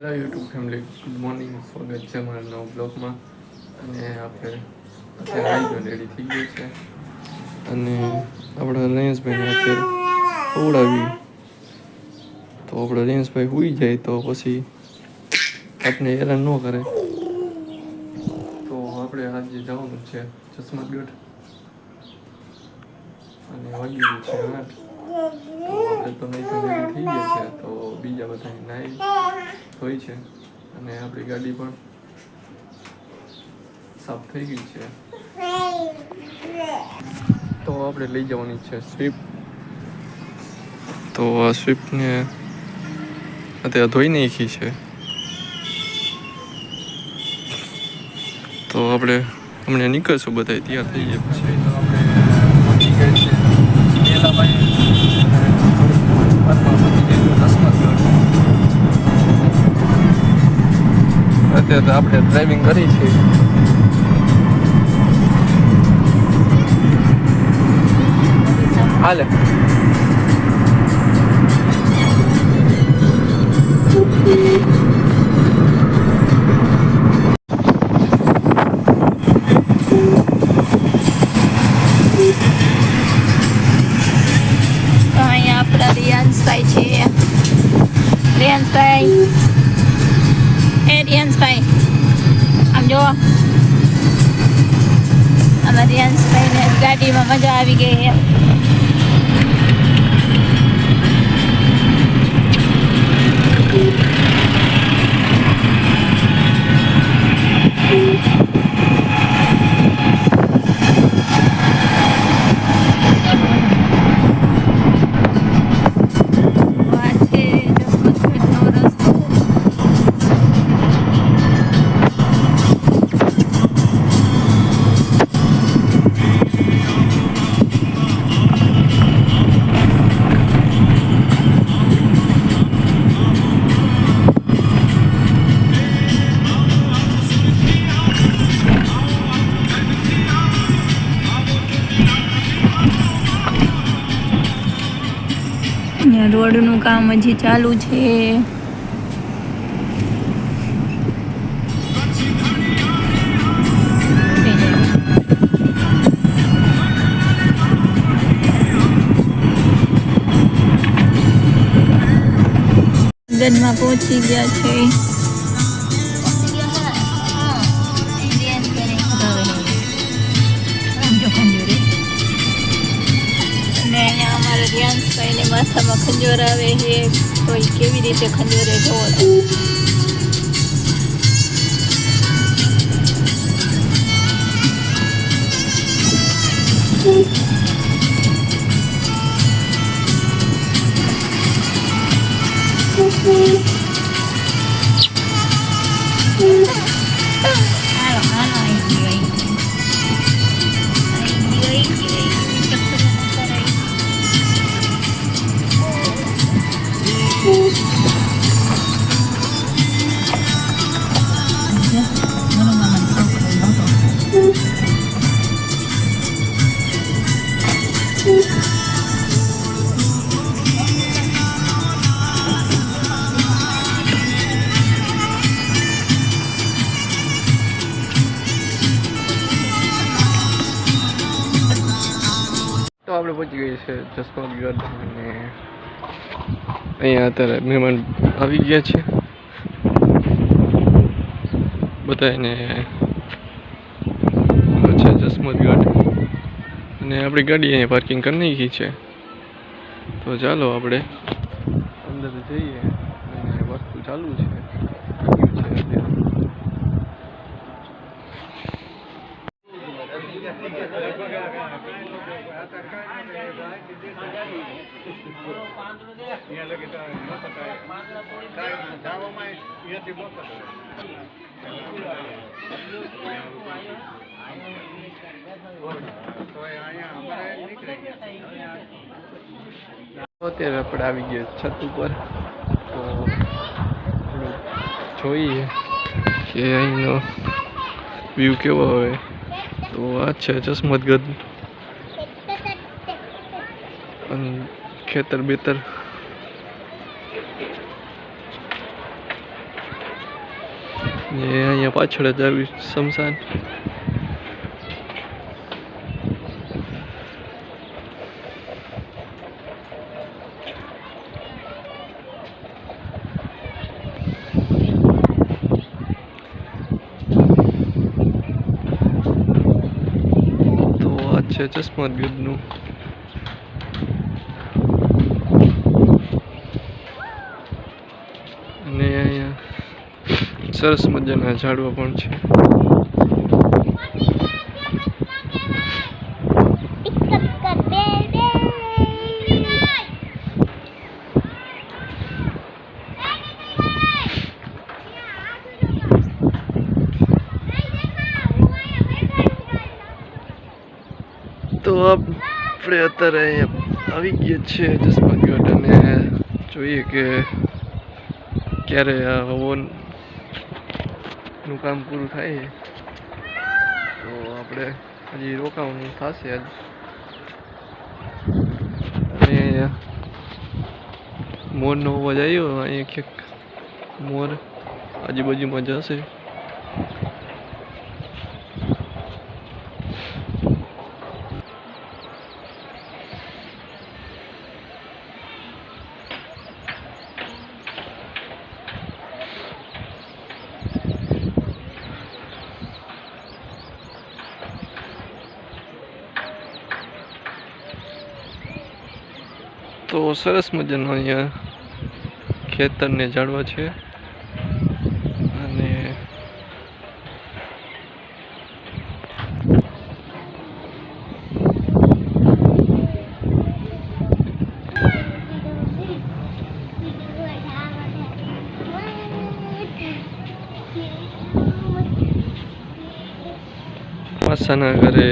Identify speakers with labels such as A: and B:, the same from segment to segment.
A: Hello YouTube family good morning સ્વાગત છે મારા નવ બ્લોગમાં અને આપણે અત્યારે આવી ગયો રેડી થઈ ગયું છે. અને આપણા રેન્સભાઈને અત્યારે ઉડાવી. તો આપણે રેન્સભાઈ હોઈ જાય તો પછી આપણે હેરાન ન કરે. તો આપણે આજે જવાનું છે ચશ્મતગઢ અને વાગી છે આઠ. તો આપણે થઈ ગયા છે તો બીજા બધા નાઈ હોય છે અને આપણી ગાડી પણ સાફ થઈ ગઈ છે તો આપણે લઈ જવાની છે સ્વિફ્ટ તો આ સ્વિફ્ટને અત્યારે ધોઈ નાખી છે તો આપણે હમણાં નીકળશું બધા તૈયાર થઈ જાય પછી. અત્યારે તો આપણે ડ્રાઇવિંગ કરી છે. હાલે.
B: રોડનું કામ હજી ચાલુ છે. ગઢમાં પહોંચી ગયા છે. માથામાં ખંજોર આવે છે તો કેવી રીતે ખંજોરે? જોવો
A: આપણે પહોંચી ગઈ છે જસવંતગઢ અને અહીંયા અત્યારે મહેમાન આવી ગયા છે. બધા એને છે જસમતગઢ અને આપણી ગાડી અહીંયા પાર્કિંગ કરી નાખી છે. તો ચાલો આપણે અંદર જઈએ અને વસ્તુ ચાલુ છે આવ્યું છે અત્યારે અત્યારે આપણે આવી ગયા છત ઉપર. તો જોઈએ કે અહીંનો વ્યૂ કેવો હવે. તો આ છે જસમતગઢ. અને ખેતર બેતર. અહીંયા પાછળ જ આવ્યું શમશાન. છે ચશ્મા ગીરનું અને અહીંયા સરસ મજાના ઝાડવા પણ છે. તો આપણે અત્યારે આવી ગયા છીએ જસવંત ગઢ જોઈએ કે ક્યારે આ હવન નું કામ પૂરું થાય. તો આપણે હજી રોકાવાનું થશે આજ. અને મોરનો અવાજ આવ્યો અહીંયા ક્યાંક મોર આજુબાજુમાં જશે. તો સરસ મજાનો અહીંયા ખેતરને ઝાડવા છે. અને માસાના ઘરે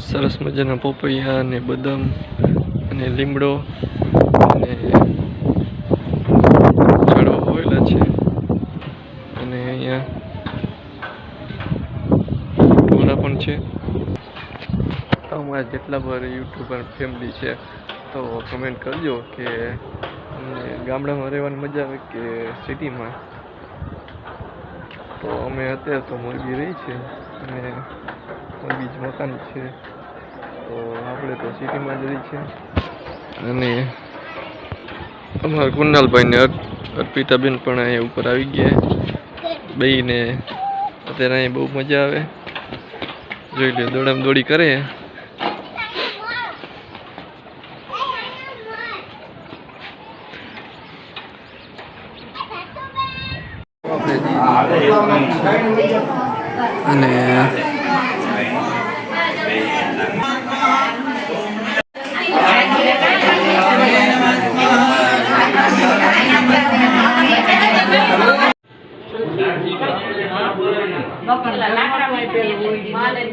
A: સરસ મજાના પોપૈયા અને બદામ અને લીમડો અને ઝાડવા વાવેલા છે. અને અહીંયા ટોરા પણ છે. અમારા જેટલા પણ યુટ્યુબર ફેમિલી છે, તો કમેન્ટ કરજો કે અમને ગામડામાં રહેવાની મજા આવે કે સિટીમાં? તો અમે અત્યારે તો મોરબી રહી છે અને મોરબી જ મકાન છે. તો આપણે તો સિટીમાં જ રહી છે. અને અમારા કુનાલભાઈ ને અર્પિતાબેન પણ અહીંયા ઉપર આવી ગયા બેયને અત્યારે અહીંયા બહુ મજા આવે. જોઈ લે દોડામ દોડી કરે. અને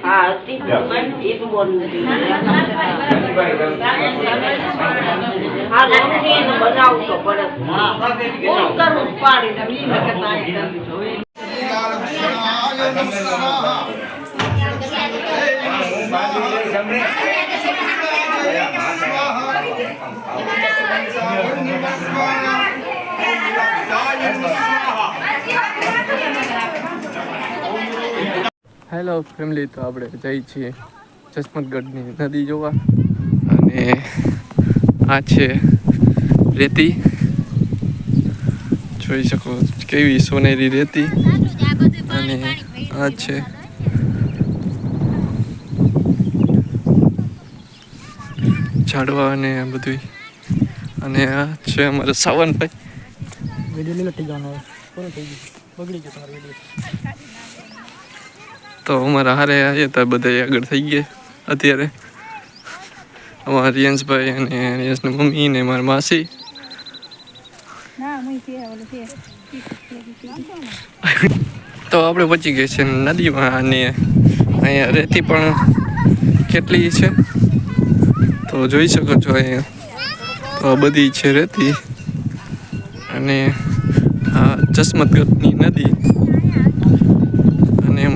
C: હા હતી એક બોલ હા નથી એને બનાવવું તો પડે કોણ કરવું પાડીને વીસ વખત આ કરવી જોઈએ.
A: હેલો ફેમિલી તો આપણે જઈ છીએ. જસમતગઢની નદી જોવા. અને આ છે રેતી. જોઈ શકો કેવી સોનેરી રેતી. અને આ છે ઝાડવા અને આ બધું અને આ છે અમારા સાવનભાઈ.
D: વીડિયો લીલો થઈ જવાનો બગડી ગયો તમારો વીડિયો
A: તો અમારા હારે આવ્યા હતા બધા આગળ થઈ ગયા અત્યારે. અમારા રિયન્સભાઈ અને રિયન્સની મમ્મી ને મારા માસી. તો આપણે પહોંચી ગયા છે નદીમાં અને અહીંયા રેતી પણ કેટલી છે? તો જોઈ શકો છો અહીંયા. તો આ બધી છે રેતી. અને આ ચશ્મતગઢની નદી.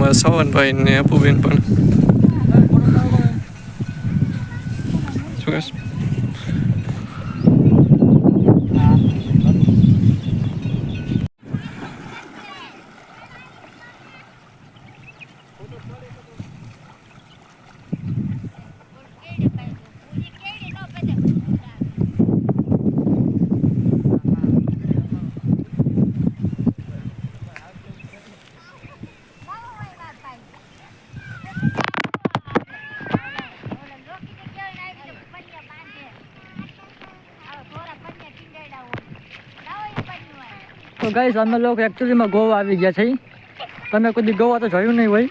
A: એમાં સવનભાઈ ને અપુબેન પણ શું કહેશ
D: તો ગાઈસ અમે લોકો એકચ્યુઅલીમાં ગોવા આવી ગયા છે તમે કદી ગોવા તો જોયું નહીં હોય?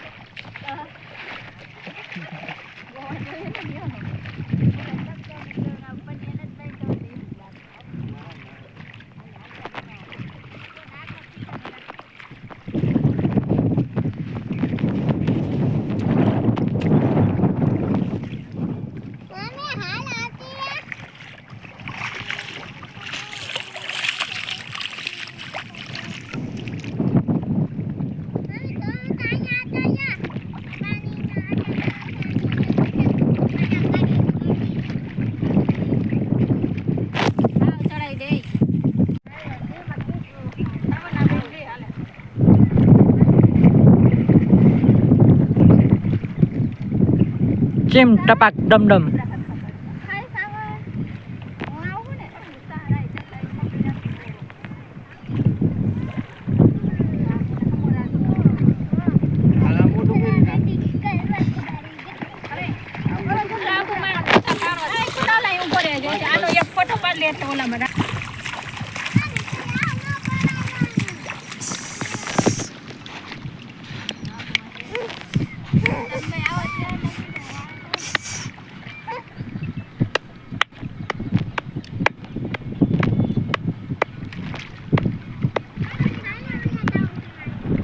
D: ચીમ ટપાક ડમ ડમ
B: આનો એક ફોટો પાડ લે તો ઓલામાં રાખ.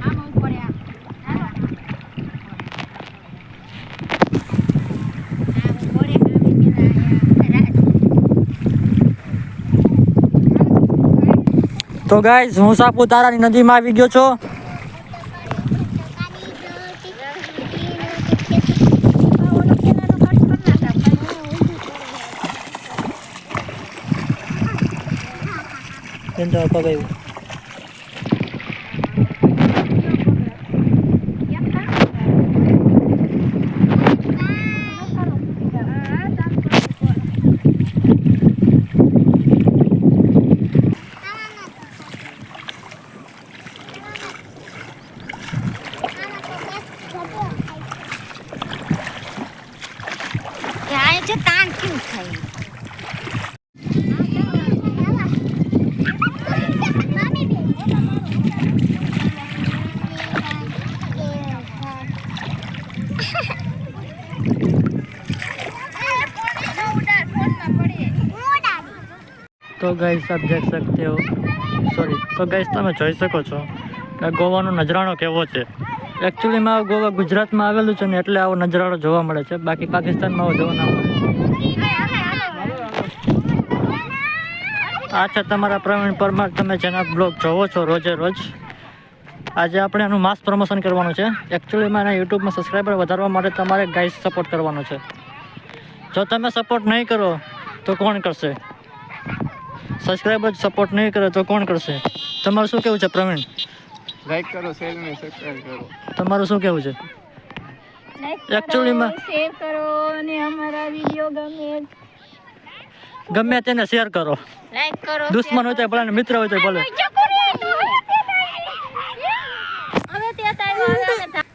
B: આમાં ઉપર આ. આમાં ઉપર
D: તો ગાઈસ હું સાપુતારાની નદીમાં આવી ગયો છું. એમ તો પગાયું તો ગાઈસ આપ દેખ સકતે હો. સોરી તો ગાઈસ તમે જોઈ શકો છો કે ગોવાનો નજરાણો કેવો છે. એકચ્યુઅલીમાં ગોવા ગુજરાતમાં આવેલું છે ને એટલે આવો નજરાણો જોવા મળે છે. બાકી પાકિસ્તાનમાં આવો જોવા ના મળે. આ તમારા પ્રવીણ પરમાર. તમે જેના બ્લોગ જોવો છો રોજે રોજ. આજે આપણે એનું માસ પ્રમોશન કરવાનું છે. એકચ્યુઅલીમાં એના યુટ્યુબમાં સબસ્ક્રાઈબર વધારવા માટે તમારે ગાઈસ સપોર્ટ કરવાનો છે. જો તમે સપોર્ટ નહીં કરો, તો કોણ કરશે? સબસ્ક્રાઈબર સપોર્ટ નહીં કરે તો કોણ કરશે? તમારું શું કેવું છે પ્રવીણ?
A: લાઈક કરો શેર ને સબસ્ક્રાઇબ કરો.
D: તમારું શું કેવું છે?
B: કરો,
D: Actually
B: કરો અને અમારા વિડિયો ગમે
D: ગમે તેને શેર કરો.
B: લાઈક કરો
D: દુશ્મન હોય તો ભલે મિત્ર હોય તો ભલે
B: અમે ત્યાં તારું આવે અમે તા-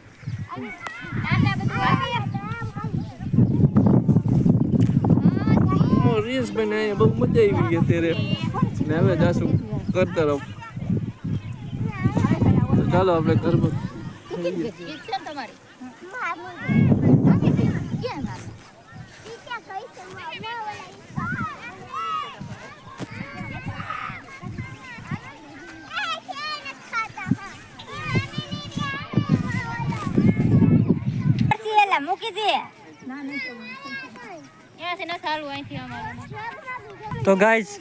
B: આટલા બધું આવે.
A: રીલ્સ બનાવી બહુ મજા આવી ગઈ અત્યારે ને હવે જાશું ઘર તરફ તો ચાલો આપણે ઘર પર જઈએ.
B: ઈચ્છા છે ને તમારી
E: મૂકી દે
B: ત્યાંથી ન સારું અહીંથી અમારે
D: તો ગાઈઝ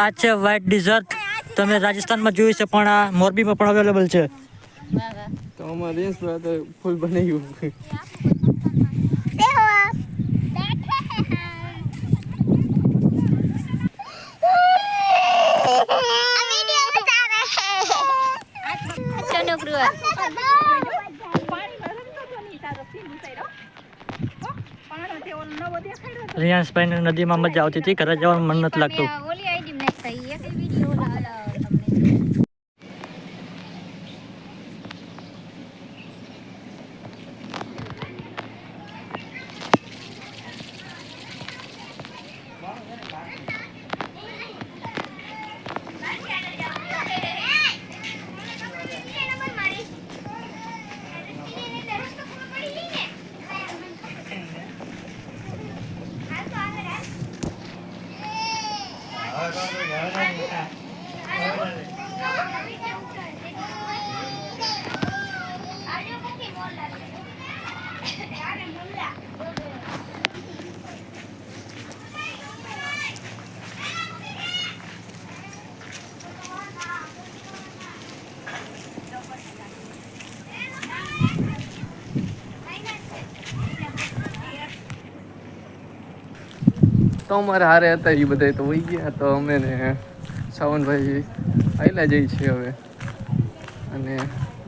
D: આ છે વ્હાઇટ ડિઝર્ટ તમે રાજસ્થાનમાં જોયું છે પણ આ મોરબીમાં પણ અવેલેબલ છે.
A: તો અમારે રીલ્સ પર તો ફૂલ બનાવ્યું.
B: નોકરી
D: રિયાંશભાઈને નદીમાં મજા આવતી હતી ઘરે જવાનું મન નથી લાગતું
B: ઓલી આઈડી નાખતા ઈ એક વીડિયો ઓલા ઓલા તમને
A: તો અમારે હારે હતા એ બધા તો વહી ગયા તો અમે ને સાવનભાઈ આવેલા જઈ છીએ હવે. અને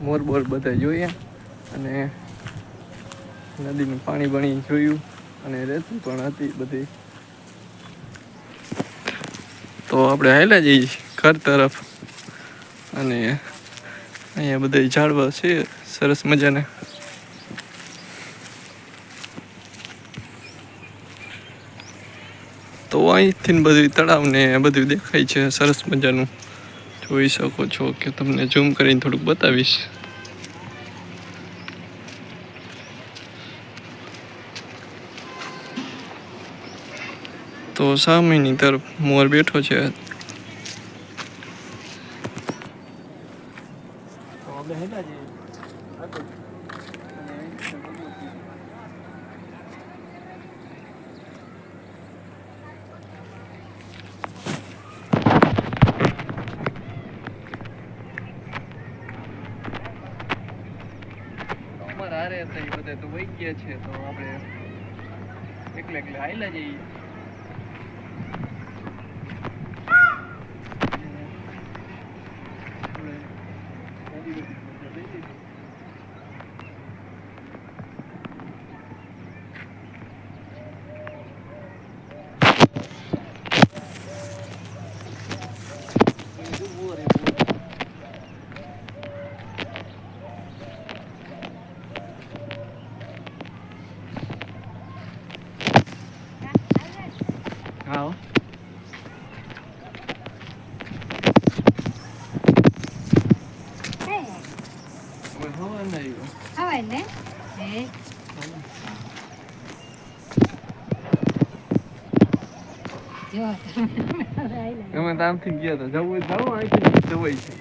A: મોર બોર બધા જોઈએ અને નદીનું પાણી બણી જોયું અને રહેતું પણ હતી બધી. તો આપણે હાલ્યા જઈએ ઘર તરફ અને અહીંયા બધા ઝાડવા છે, સરસ મજાના. અહીંથી બધું તળાવ ને બધું દેખાય છે. સરસ મજાનું. જોઈ શકો છો કે તમને ઝૂમ કરીને થોડુંક બતાવીશ. તો સામેની તરફ મોર બેઠો છે.
E: Thank you.
A: અમે તો આમથી ગયા હતા જવું જાઓ અહીંથી જવાય છે.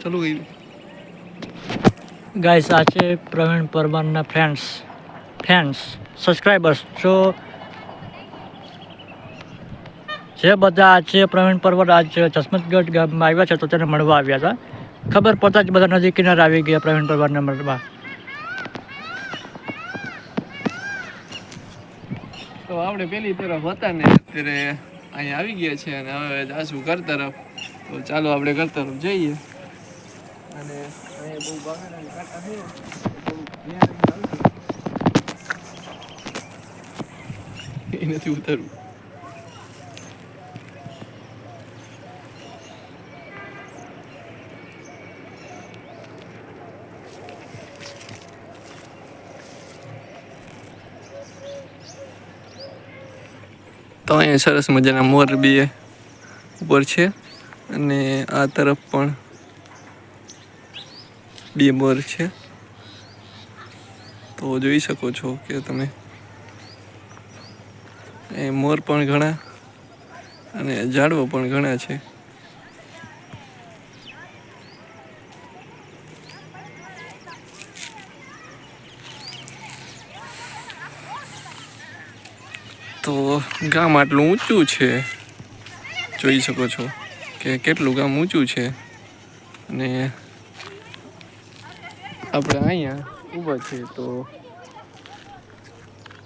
A: ચાલુ ગયું
D: ગાઈસ આ છે પ્રવીણ પરમારના ફ્રેન્ડ્સ ફેન્સ સબસ્ક્રાઈબર્સ જો જે બધા આજે પ્રવીણ પર્વત આજ જસમતગઢ ગામમાં આવ્યા છે તો તેને મળવા આવ્યા હતા. ખબર પડતા જ બધા નદી કિનારે આવી ગયા પ્રવીણ પર્વતને મળવા.
A: તો આપણે પેલી તરફ હતા ને, અત્યારે અહીંયા આવી ગયા છે અને હવે જાશું ઘર તરફ. તો ચાલો આપણે ઘર તરફ જઈએ. અને અહીંયા બહુ છે. એ નથી ઉતરવું. અહીંયા સરસ મજાના મોર બી ઉપર છે. અને આ તરફ પણ બે મોર છે. તો જોઈ શકો છો કે તમે. એ મોર પણ ઘણા અને ઝાડવો પણ ઘણા છે તો ગામ આટલું ઊંચું છે? જોઈ શકો છો કે કેટલું ગામ ઊંચું છે. અને આપણે અહીંયા ઊભા છે તો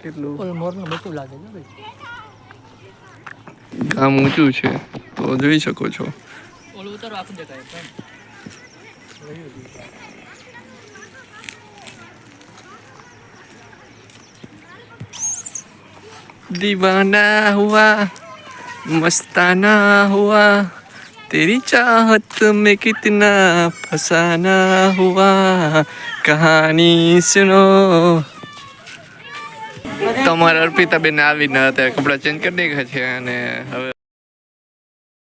A: કેટલું?
D: મોરનું બધું લાગે છે ભાઈ.
A: ગામ ઊંચું છે. તો જોઈ શકો છો.
D: ઓલું ઉતારો આપી દેખાય
A: दीवाना हुआ मस्ताना हुआ तेरी चाहत में कितना फसाना हुआ कहानी सुनो તમારા અર્પિતાબેન આવીને અત્યારે કપડાં ચેન્જ કરી નાખ્યા છે અને હવે